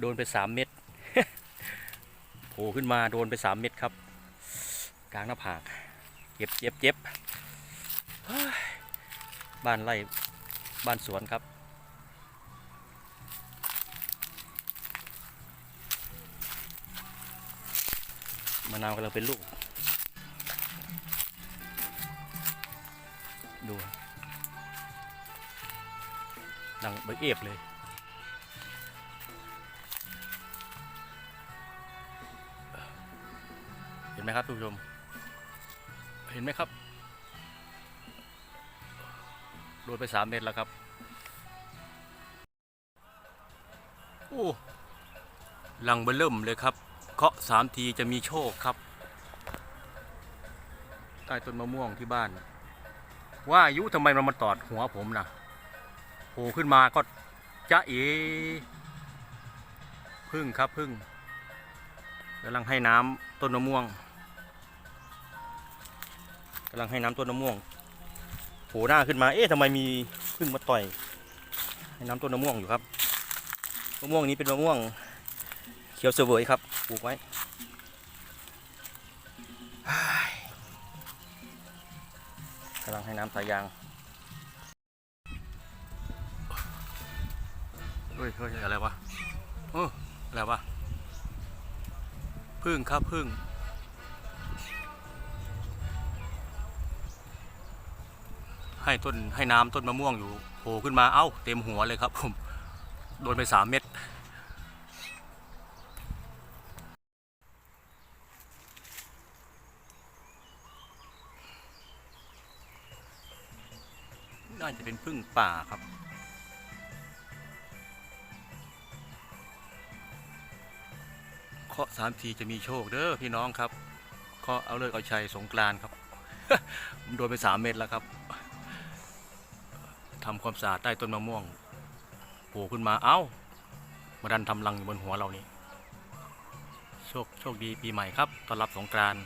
โดนไปสามเม็ดโผล่ขึ้นมาโดนไปสามเม็ดครับ กลางหน้าผากเจ็บเจ็บเจ็บเฮ้ยบ้านไร่บ้านสวนครับ มะนาวกำลังเป็นลูก ดูดังเบิกเอฟเลย ไหมครับทุกผู้ชม เห็นไหมครับ โดนไปสามเมตรแล้วครับ โอ้ลังเบลเริ่มเลยครับ เคาะสามทีจะมีโชคครับ ใต้ต้นมะม่วงที่บ้าน ว่าอายุทำไมมันมาตอดหัวผมนะโผล่ขึ้นมาก็จะเอพึ่งครับพึ่งกำลังให้น้ำต้นมะม่วงำลังให้น้ำต้นมะม่วงโผล่หน้าขึ้นมา เอ๊ะทำไมมีพึ่งมาต่อย ให้น้ำต้นมะม่วงอยู่ครับ มะม่วงนี้เป็นมะม่วงเขียวเสวยครับ ปลูกไว้ กำลังให้น้ำสายยาง เฮ้ยเฮ้ยอะไรวะเอออะไรวะ พึ่งครับพึ่ง ให้ต้นให้น้ำต้นมะม่วงอยู่โผล่ขึ้นมาเอ้าเต็มหัวเลยครับผมโดนไปสามเม็ดน่าจะเป็นพึ่งป่าครับ เคาะสามทีจะมีโชคเด้อพี่น้องครับเคาะเอาเลิกเอาชัยสงกรานครับ โดนไปสามเม็ดแล้วครับ ทำความสะอาดใต้ต้นมะม่วงโผล่ขึ้นมาเอ้า มาดันทำรังอยู่บนหัวเรานี่โชคโชคดีปีใหม่ครับต้อนรับสงกรานต์